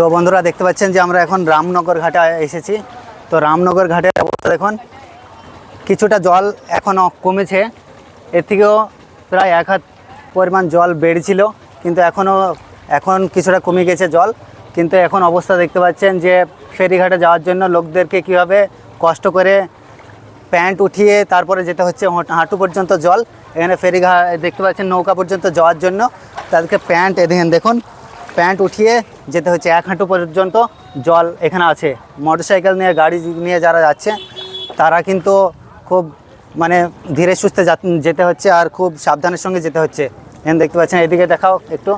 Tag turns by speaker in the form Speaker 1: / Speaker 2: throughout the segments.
Speaker 1: তো বন্ধুরা দেখতে পাচ্ছেন যে আমরা এখন রামনগর ঘাটে এসেছি। তো রামনগর ঘাটের অবস্থা দেখুন, কিছুটা জল এখনও কমেছে। এর থেকেও প্রায় এক হাত পরিমাণ জল বেড়েছিল, কিন্তু এখনও এখন কিছুটা কমে গেছে জল। কিন্তু এখন অবস্থা দেখতে পাচ্ছেন যে ফেরিঘাটে যাওয়ার জন্য লোকদেরকে কীভাবে কষ্ট করে প্যান্ট উঠিয়ে তারপরে যেতে হচ্ছে হাঁটু- পর্যন্ত জল। এখানে ফেরিঘাট দেখতে পাচ্ছেন নৌকা পর্যন্ত যাওয়ার জন্য। তাদেরকে প্যান্ট এদিকে দেখুন। প্যান্ট উঠিয়ে যেতে হচ্ছে। এক হাঁটু পর্যন্ত জল এখানে আছে। মোটরসাইকেল নিয়ে, গাড়ি নিয়ে যারা যাচ্ছে, তারা কিন্তু খুব মানে ধীরে সুস্থে যেতে হচ্ছে আর খুব সাবধানের সঙ্গে যেতে হচ্ছে। এখানে দেখতে পাচ্ছেন, এদিকে দেখাও একটু।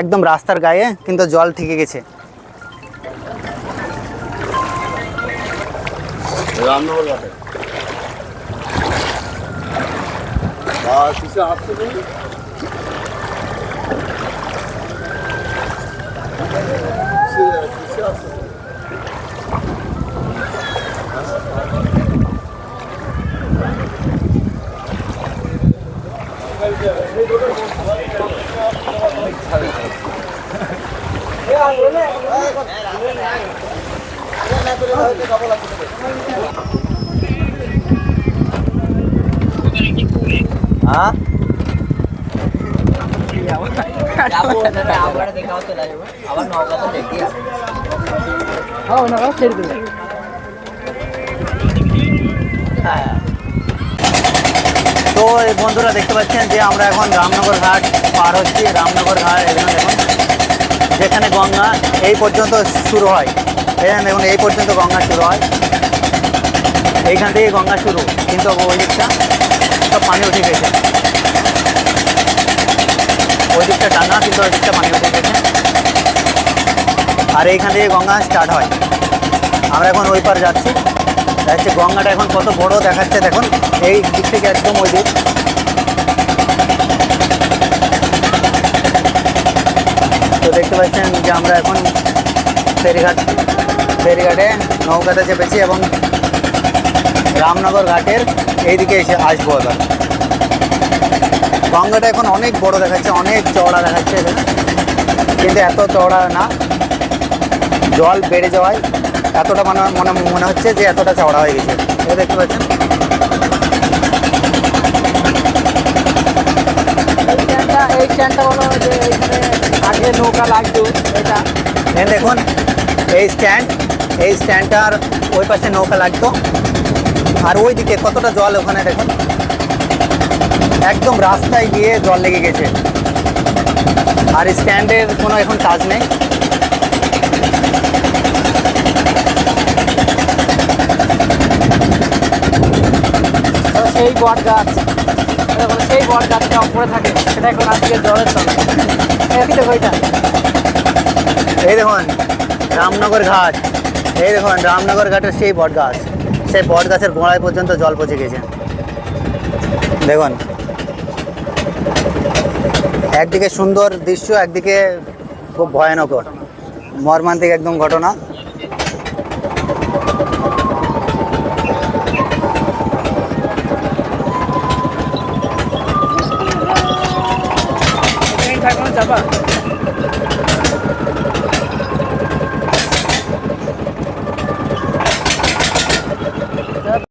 Speaker 1: একদম রাস্তার গায়ে কিন্তু জল থেকে গেছে।
Speaker 2: হ্যাঁ
Speaker 3: আবার তো
Speaker 1: এই বন্ধুরা দেখতে পাচ্ছেন যে আমরা এখন রামনগর ঘাট পার হচ্ছি, রামনগর ঘাট, এখানে যেখানে গঙ্গা এই পর্যন্ত শুরু হয়। এখানে দেখুন, এই পর্যন্ত গঙ্গা শুরু হয়। এইখান থেকে গঙ্গা শুরু, কিন্তু ওই দিকটা সব পানি উঠে গেছে। ওই দিকটা টানা, কিন্তু ওই দিকটা পানি উঠে গেছে। আর এইখান থেকে গঙ্গা স্টার্ট হয়। আমরা এখন ওই পার যাচ্ছি। যাচ্ছে, গঙ্গাটা এখন কত বড় দেখাচ্ছে দেখুন, এই দিক থেকে একদম ওই দিক। তো দেখতে পাচ্ছেন যে আমরা এখন ফেরিঘাট। ফেরিঘাটে নৌকাতে চেপেছি এবং রামনগর ঘাটের এইদিকে এসে আসব এবার। গঙ্গাটা এখন অনেক বড় দেখাচ্ছে অনেক চওড়া দেখাচ্ছে কিন্তু এত চওড়া না। জল বেড়ে যাওয়ায় এতটা মানে মনে মনে হচ্ছে যে এতটা চওড়া হয়ে গেছে। এটা দেখতে পাচ্ছেন?
Speaker 3: এই স্ট্যান্ডটা বলো যে আগে নৌকা লাগতো এটা।
Speaker 1: দেখুন। এই স্ট্যান্ড এই স্ট্যান্ডটার ওই পাশে নৌকা লাগতো। আর ওই দিকে কতটা জল ওখানে দেখুন। একদম রাস্তায় গিয়ে জল লেগে গেছে। আর স্ট্যান্ডের কোনো এখন কাজ নেই।
Speaker 3: সেই বট গাছ সেই বট গাছটা উপরে থাকে সেটা এখন আজকে জলের তলে
Speaker 1: এই দেখুন রামনগর ঘাট। এই দেখুন, রামনগর ঘাটের সেই বট গাছ সেই বট গাছের গোড়ায় পর্যন্ত জল পচে গেছে। দেখুন। একদিকে সুন্দর দৃশ্য, একদিকে খুব ভয়ানক। মর্মান্তিক একদম ঘটনা।